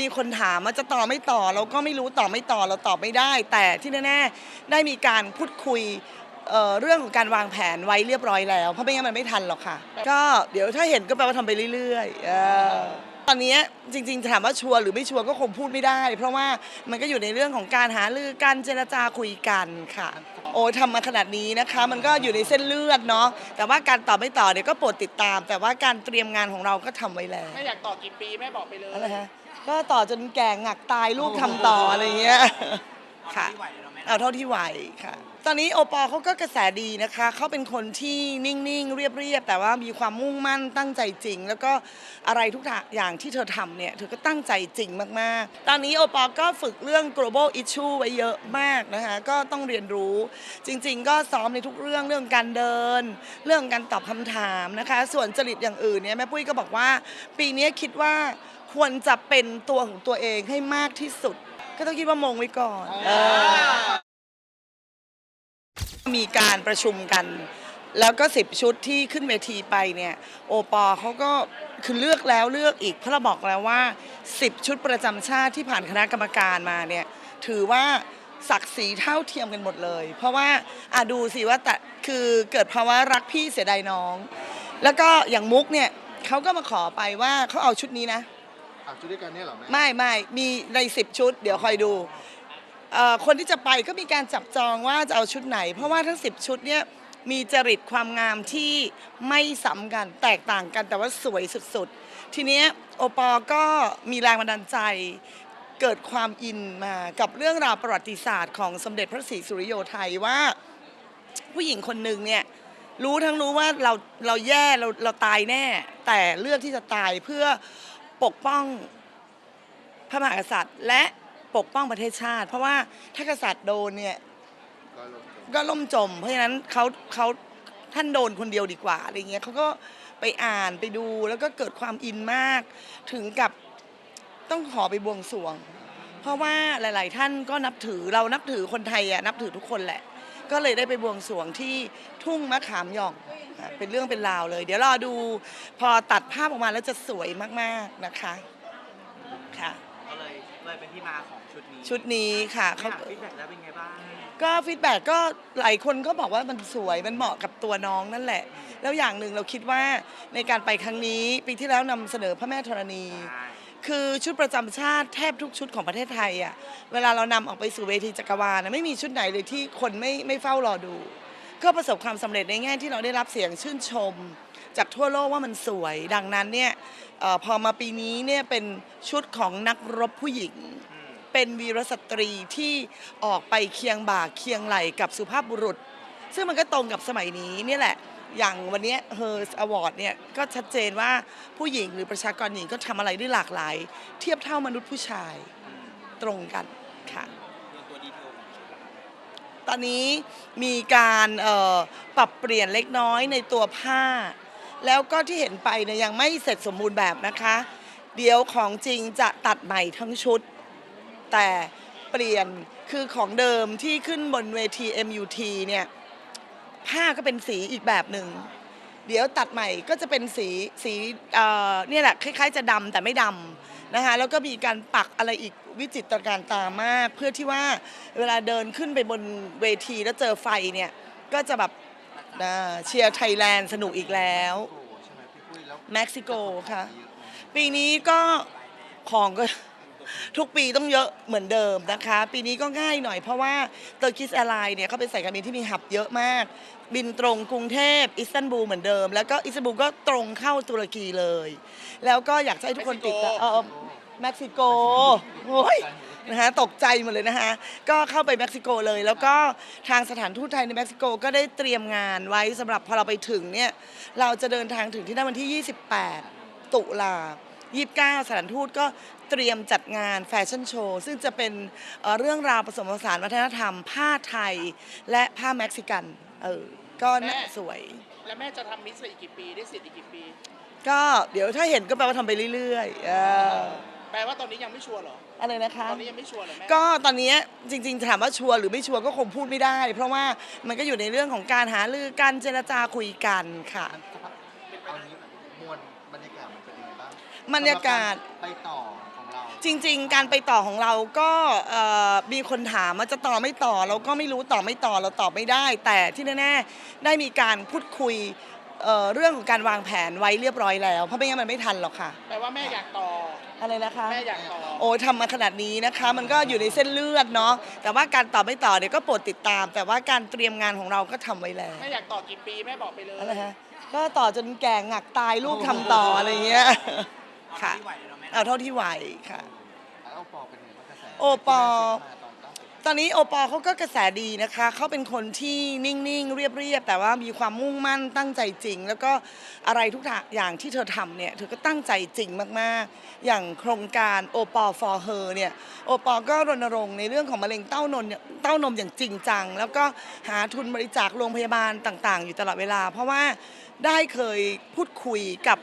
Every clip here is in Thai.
มีคนถามว่าจะต่อไม่ต่อเราก็ไม่รู้ต่อไม่ต่อเราตอบไม่ได้ แต่ที่แน่ๆได้มีการพูดคุยเอ่อเรื่องของการวางแผนไว้เรียบร้อยแล้ว เพราะไม่งั้นมันไม่ทันหรอกค่ะ ก็เดี๋ยวถ้าเห็นก็แปลว่าทำไปเรื่อยๆเออตอนนี้จริงๆถามว่าชัวร์หรือไม่ชัวร์ก็คงพูดไม่ได้ เพราะว่ามันก็อยู่ในเรื่องของการหารือการเจรจาคุยกันค่ะ โอ้ยทำมาขนาดนี้นะคะ มันก็อยู่ในเส้นเลือดเนาะแต่ว่าการต่อไม่ต่อเดี๋ยวก็โปรดติดตาม แต่ว่าการเตรียมงานของเราก็ทำไว้แล้วแม่อยากต่อกี่ปีแม่บอกไปเลย อะไรฮะ ก็ต่อจนแก่งักตายลูกทำต่ออะไรเงี้ยค่ะ เอาเท่าที่ไหวค่ะ ตอนนี้โอปอลเขาก็กระแสดีนะคะ เขาเป็นคนที่นิ่งๆ เรียบๆ แต่ว่ามีความมุ่งมั่นตั้งใจจริง แล้วก็อะไรทุกอย่างที่เธอทำเนี่ย เธอก็ตั้งใจจริงมากๆ ตอนนี้โอปอลก็ฝึกเรื่อง global issue ไว้เยอะมากนะคะ ก็ต้องเรียนรู้จริงๆ ก็ซ้อมในทุกเรื่องเรื่องการเดิน เรื่องการตอบคำถามนะคะ ส่วนจริตอย่างอื่นเนี่ยแม่ปุ้ยก็บอกว่า ปีนี้คิดว่า ควรจะเป็นตัวของตัวเองให้มากที่สุด ก็ต้องคิดว่ามงไว้ก่อนเออมีการประชุมกัน แล้วก็สิบชุดที่ขึ้นเวทีไปเนี่ย โอปอเขาก็คือเลือกแล้วเลือกอีกเพราะเราบอกแล้วว่า 10 ชุดประจำชาติที่ผ่านคณะกรรมการมาเนี่ยถือว่าศักดิ์ศรีเท่าเทียมกันหมดเลย เพราะว่าอะดูสิว่าแต่คือเกิดภาวะรักพี่เสียดายน้อง แล้วก็อย่างมุกเนี่ยเขาก็มาขอไปว่าเขาเอาชุดนี้นะ อะชุดด้วยกันเนี่ยเหรอแม่ไม่ไม่มีในสิบชุด เดี๋ยวคอยดูเอ่อคนที่จะไปก็มีการจับจองว่าจะเอาชุดไหน เพราะว่าทั้งสิบชุดเนี่ยมีจริตความงามที่ไม่ซ้ำกันแตกต่างกันแต่ว่าสวยสุดๆ ทีเนี้ยโอปอก็มีแรงบันดาลใจ เกิดความอินมากับเรื่องราวประวัติศาสตร์ของสมเด็จพระศรีสุริโยไทยว่า ผู้หญิงคนหนึ่งเนี่ยรู้ทั้งรู้ว่าเราเราแย่เราเราตายแน่ แต่เลือกที่จะตายเพื่อ ปกป้องพระมหากษัตริย์ และปกป้องประเทศชาติ เพราะว่าถ้ากษัตริย์โดนเนี่ยก็ล่มจม เพราะฉะนั้นเขาเขาท่านโดนคนเดียวดีกว่าอะไรเงี้ยเขาก็ไปอ่านไปดูแล้วก็เกิดความอินมาก ถึงกับต้องขอไปบวงสรวง เพราะว่าหลาย ๆ ท่านก็นับถือเรานับถือคนไทยอะนับถือทุกคนแหละ ก็เลยได้ไปบวงสรวงที่ทุ่งมะขามหย่องอะเป็นเรื่องเป็นราวเลย เดี๋ยวรอดูพอตัดภาพออกมาแล้วจะสวยมากๆนะคะค่ะ ก็เลยเลยเป็นที่มาของชุดนี้ชุดนี้ค่ะเขาเขา ฟีดแบ็กแล้วเป็นไงบ้างก็ฟีดแบ็กก็หลายคนก็บอกว่ามันสวยมันเหมาะกับตัวน้องนั่นแหละ แล้วอย่างหนึ่งเราคิดว่าในการไปครั้งนี้ ปีที่แล้วนำเสนอพระแม่ธรณี ใช่ คือชุดประจำชาติแทบทุกชุดของประเทศไทยอะเวลาเรานำออกไปสู่เวทีจักรวาลนะไม่มีชุดไหนเลยที่คนไม่ไม่เฝ้ารอดู ก็ประสบความสำเร็จในแง่ที่เราได้รับเสียงชื่นชม จากทั่วโลกว่ามันสวย ดังนั้นเนี่ยเออพอมาปีนี้เนี่ยเป็นชุดของนักรบผู้หญิง เป็นวีรสตรีที่ออกไปเคียงบ่าเคียงไหลกับสุภาพบุรุษ ซึ่งมันก็ตรงกับสมัยนี้เนี่ยแหละ อย่างวันนี้เฮอร์สอวอร์ดเนี่ยก็ชัดเจนว่าผู้หญิงหรือประชากรหญิงก็ทำอะไรได้หลากหลาย เทียบเท่ามนุษย์ผู้ชายตรงกันค่ะตอนนี้มีการปรับเปลี่ยนเล็กน้อยในตัวผ้า แล้วก็ที่เห็นไปเนี่ยยังไม่เสร็จสมบูรณ์แบบนะคะ เดี๋ยวของจริงจะตัดใหม่ทั้งชุด แต่เปลี่ยนคือของเดิมที่ขึ้นบนเวที MUT เนี่ย ผ้าก็เป็นสีอีกแบบหนึ่งเดี๋ยวตัดใหม่ก็จะเป็นสีสีเอ่อเนี่ยแหละคล้ายๆ จะดำแต่ไม่ดำนะคะแล้วก็มีการปักอะไรอีกวิจิตรการตามาก เพื่อที่ว่าเวลาเดินขึ้นไปบนเวทีแล้วเจอไฟเนี่ยก็จะแบบอ่าเชียร์ไทยแลนด์สนุกอีกแล้วโอ้ใช่ไหมพี่ปุ้ยแล้วเม็กซิโกค่ะ ปีนี้ก็ของก็ ทุกปีต้องเยอะเหมือนเดิมนะคะ ปีนี้ก็ง่ายหน่อยเพราะว่าเตอร์กิสแอร์ไลน์เนี่ยเขาเป็นสายการบินที่มีหับเยอะมาก บินตรงกรุงเทพอิสตันบูลเหมือนเดิม แล้วก็อิสตันบูลก็ตรงเข้าตุรกีเลย แล้วก็อยากจะให้ทุกคนติดตามเออเม็กซิโกโอ้ย นะคะตกใจหมดเลยนะคะก็เข้าไปเม็กซิโกเลย แล้วก็ทางสถานทูตไทยในเม็กซิโกก็ได้เตรียมงานไว้สำหรับพอเราไปถึงเนี่ยเราจะเดินทางถึงที่นั่นวันที่ 28 ตุลา 29 สถานทูตก็เตรียมจัดงานแฟชั่นโชว์ ซึ่งจะเป็นเอ่อเรื่องราวผสมผสานวัฒนธรรม ผ้าไทย และผ้าเม็กซิกัน เออ ก็น่าสวย แล้วแม่จะทำมิสซ์อีกกี่ปีได้สิทธิ์อีกกี่ปี ก็เดี๋ยวถ้าเห็นก็แปลว่าทำไปเรื่อยๆเออแปลว่าตอนนี้ยังไม่ชัวร์เหรอ อะไรนะคะ ตอนนี้ยังไม่ชัวร์เหรอแม่ ก็ตอนนี้จริงๆถามว่าชัวร์หรือไม่ชัวร์ก็คงพูดไม่ได้ เพราะว่ามันก็อยู่ในเรื่องของการหารือการเจรจาคุยกันค่ะ เอางี้มวล บรรยากาศมันเป็นยังไงบ้างบรรยากาศสำหบไปต่อของเรา จริง ๆ การไปต่อของเราก็เอ่อมีคนถามว่าจะต่อไม่ต่อ เราก็ไม่รู้ต่อไม่ต่อเราตอบไม่ได้ แต่ที่แน่ๆได้มีการพูดคุยเอ่อเรื่องของการวางแผนไว้เรียบร้อยแล้ว เพราะไม่งั้นมันไม่ทันหรอกค่ะ แปลว่าแม่อยากต่อ อะไรนะคะ แม่อยากต่อ โอ้ทำมาขนาดนี้นะคะ มันก็อยู่ในเส้นเลือดเนาะแต่ว่าการต่อไม่ต่อเดี๋ยวก็โปรดติดตาม แต่ว่าการเตรียมงานของเราก็ทำไว้แล้วแม่อยากต่อกี่ปีแม่บอกไปเลย อะไรฮะก็ต่อจนแก่งักตายลูกทำต่ออะไรเงี้ยเอา ค่ะที่ไหวแล้วแม่เอาเท่าที่ไหวค่ะ แล้วโอปอเป็นไงบ้างกระแสโอปอที่แม่เช็คมาตอนล่าสุดตอนนี้โอปอล์เขาก็กระแสดีนะคะ เขาเป็นคนที่นิ่งๆ เรียบๆ แต่ว่ามีความมุ่งมั่นตั้งใจจริง แล้วก็อะไรทุกอย่างที่เธอทำเนี่ยเธอก็ตั้งใจจริงมากๆ อย่างโครงการโอปอ for her เนี่ยโอปอก็รณรงค์ในเรื่องของมะเร็งเต้านมเนี่ยเต้านมอย่างจริงจัง แล้วก็หาทุนบริจาคโรงพยาบาลต่างๆ อยู่ตลอดเวลา เพราะว่าได้เคยพูดคุยกับ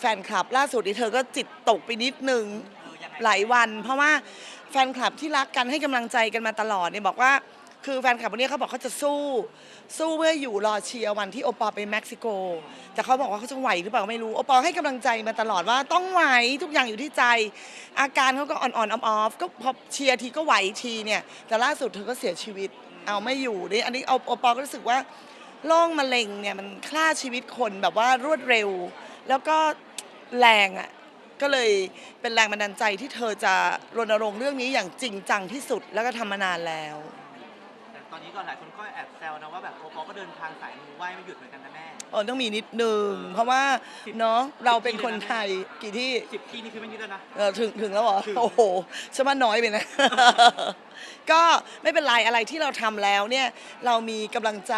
แฟนคลับล่าสุดที่เธอก็จิตตกไปนิดนึงเออยังไงหลายวัน เพราะว่าแฟนคลับที่รักกันให้กำลังใจกันมาตลอดเนี่ยบอกว่า คือแฟนคลับวันนี้เขาบอกเขาจะสู้ สู้เพื่ออยู่รอเชียร์วันที่โอปอลไปเม็กซิโก แต่เขาบอกว่าเขาจะไหวหรือเปล่าไม่รู้โอปอลให้กำลังใจมาตลอดว่าต้องไหวทุกอย่างอยู่ที่ใจ อาการเขาก็อ่อนๆออฟๆก็พอเชียร์ทีก็ไหวทีเนี่ยแต่ล่าสุดเธอก็เสียชีวิตเอาไม่อยู่นี่อันนี้เอาโอปอลก็รู้สึกว่าโรคมะเร็งเนี่ยมันฆ่าชีวิตคนแบบว่ารวดเร็ว แล้วก็แรงอะก็เลยเป็นแรงบันดาลใจที่เธอจะรณรงค์เรื่องนี้อย่างจริงจังที่สุดแล้วก็ทำมานานแล้ว แต่ตอนนี้ก็หลายคนก็แอบแซวนะว่าแบบโอปอก็เดินทางสายมูไหว้ไม่หยุดเหมือนกันนะแม่ เออต้องมีนิดนึง เพราะว่าเนาะเราเป็นคนไทยกี่ที่สิบที่นี่คือไม่ยืดแล้วนะ เออถึงถึงแล้วเหรอถึงโอ้โหฉันว่าน้อยไปนะ ก็ไม่เป็นไรอะไรที่เราทำแล้วเนี่ยเรามีกำลังใจ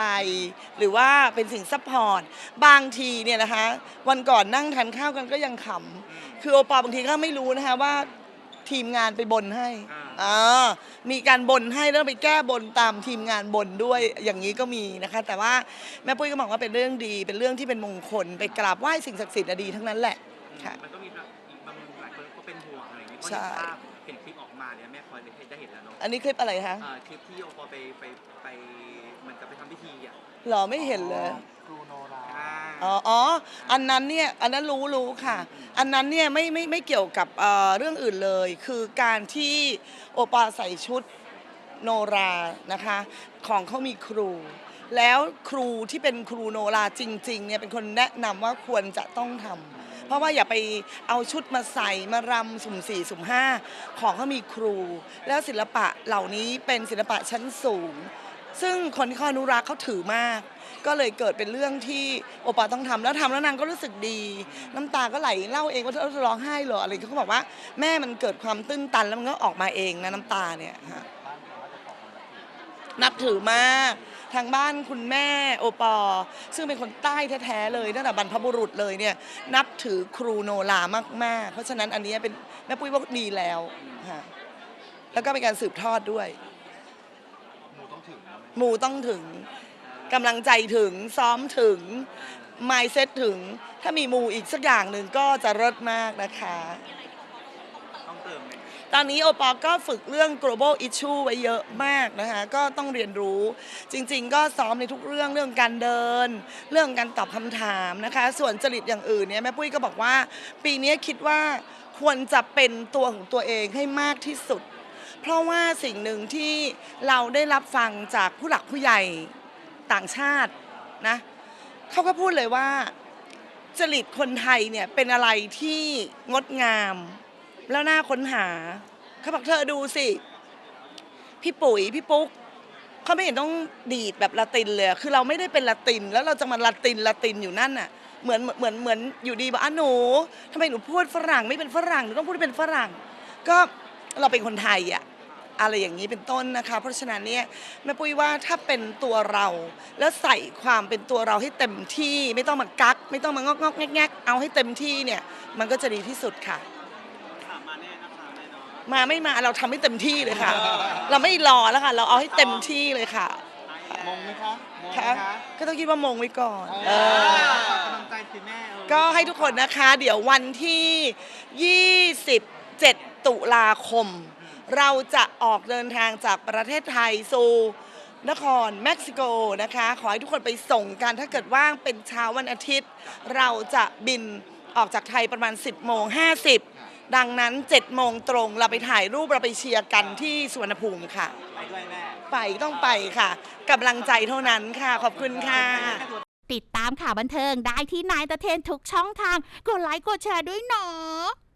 หรือว่าเป็นสิ่งซัพพอร์ตบางทีเนี่ยนะคะ วันก่อนนั่งทานข้าวกันก็ยังขำคือโอปอลบางทีก็ไม่รู้นะคะว่า ทีมงานไปบนให้อ่าอ่ามีการบนให้แล้วไปแก้บนตามทีมงานบนด้วยอย่างนี้ก็มีนะคะ แต่ว่าแม่ปุ้ยก็บอกว่าเป็นเรื่องดี เป็นเรื่องที่เป็นมงคล ไปกราบไหว้สิ่งศักดิ์สิทธิ์อะดีทั้งนั้นแหละค่ะมันก็มีแบบอีกบางหลายคนก็เป็นห่วงอะไรอย่างเงี้ยเพราะใช่เห็นภาพเห็นคลิปออกมาเนี่ยแม่พลอยได้เห็นแล้วเนาะอันนี้คลิปอะไรคะอ่าคลิปที่โอปอไปไปไปเหมือนกับไปทำพิธีอะหรอไม่เห็นเลยครูโนรา อ๋ออ๋อ อันนั้นเนี่ย อันนั้นรู้รู้ค่ะ อันนั้นเนี่ยไม่ไม่ไม่เกี่ยวกับเอ่อเรื่องอื่นเลย คือการที่โอปาใส่ชุดโนรานะคะ ของเขามีครู แล้วครูที่เป็นครูโนราจริงๆเนี่ยเป็นคนแนะนำว่าควรจะต้องทำเพราะว่าอย่าไปเอาชุดมาใส่มารำสุ่มสี่สุ่มห้าของเขามีครู แล้วศิลปะเหล่านี้เป็นศิลปะชั้นสูง ซึ่งคนที่เขาอนุรักษ์เขาถือมาก ก็เลยเกิดเป็นเรื่องที่โอปาต้องทำแล้วทำแล้วนางก็รู้สึกดี น้ำตาก็ไหลเล่าเองว่าเธอร้องไห้เหรออะไรเขาบอกว่าแม่มันเกิดความตื้นตันแล้วมันก็ออกมาเองนะน้ำตาเนี่ยฮะบ้านเขาว่าจะขอความรักอีกนับถือมากทางบ้านคุณแม่โอปอ ซึ่งเป็นคนใต้แท้ๆเลยตั้งแต่บรรพบุรุษเลยเนี่ยนับถือครูโนรามาก ๆ เพราะฉะนั้นอันนี้เป็นแม่ปุ้ยบอกดีแล้วฮะแล้วก็เป็นการสืบทอดด้วย หมูต้องถึงนะแม่หมูต้องถึงกำลังใจถึงซ้อมถึง m i n d เซ็ตถึง ถ้ามีหมูอีกสักอย่างหนึ่งก็จะเลิศมากนะคะ ต้องเติมไหมตอนนี้โอปอก็ฝึกเรื่อง global issue ไว้เยอะมากนะคะ ก็ต้องเรียนรู้จริงๆ ก็ซ้อมในทุกเรื่องเรื่องการเดิน เรื่องการตอบคำถามนะคะ ส่วนจริตอย่างอื่นเนี่ยแม่ปุ้ยก็บอกว่า ปีนี้คิดว่าควรจะเป็นตัวของตัวเองให้มากที่สุด เพราะว่าสิ่งหนึ่งที่เราได้รับฟังจากผู้หลักผู้ใหญ่ต่างชาตินะเขาก็พูดเลยว่า จริตคนไทยเนี่ยเป็นอะไรที่งดงาม แล้วน่าค้นหาเขาบอกเธอดูสิ พี่ปุ๋ยพี่ปุ๊กเขาไม่เห็นต้องดีดแบบละตินเลยคือเราไม่ได้เป็นละติน แล้วเราจะมาละตินละตินอยู่นั่นน่ะเหมือนเหมือนเหมือนอยู่ดีบอกอะหนูทำไมหนูพูดฝรั่งไม่เป็นฝรั่งหนูต้องพูดเป็นฝรั่ง ก็เราเป็นคนไทยอะ อะไรอย่างนี้เป็นต้นนะคะ เพราะฉะนั้นเนี่ยแม่ปุ้ยว่าถ้าเป็นตัวเรา แล้วใส่ความเป็นตัวเราให้เต็มที่ไม่ต้องมากัก ไม่ต้องมางอกงอกแงกๆเอาให้เต็มที่เนี่ยมันก็จะดีที่สุดค่ะ มาแน่นะคะแน่นอนมาไม่มาเราทำให้เต็มที่เลยค่ะ เราไม่รอแล้วค่ะ เราเอาให้เต็มที่เลยค่ะ มงไหมคะมงไหมค่ะคะก็ต้องคิดว่ามงไว้ก่อนเอเอออกำลังใจสิแม่เออก็ให้ทุกคนนะคะ เดี๋ยววันที่ 27 ตุลาคม เราจะออกเดินทางจากประเทศไทยสู่นครเม็กซิโกนะคะ ขอให้ทุกคนไปส่งกันถ้าเกิดว่างเป็นเช้าวันอาทิตย์ เราจะบินออกจากไทยประมาณ 10โมง50 ดังนั้น7จ็ดโมงตรงเราไปถ่ายรูปเราไปเชียร์กันที่สวนภูมิค่ะ ไปด้วยแม่ ไปต้องไปค่ะกำลังใจเท่านั้นค่ะ ขอบคุณค่ะ ติดตามข่าวบันเทิงได้ที่นายตะเทนทุกช่องทาง กดไลค์กดแชร์ด้วยเนาะ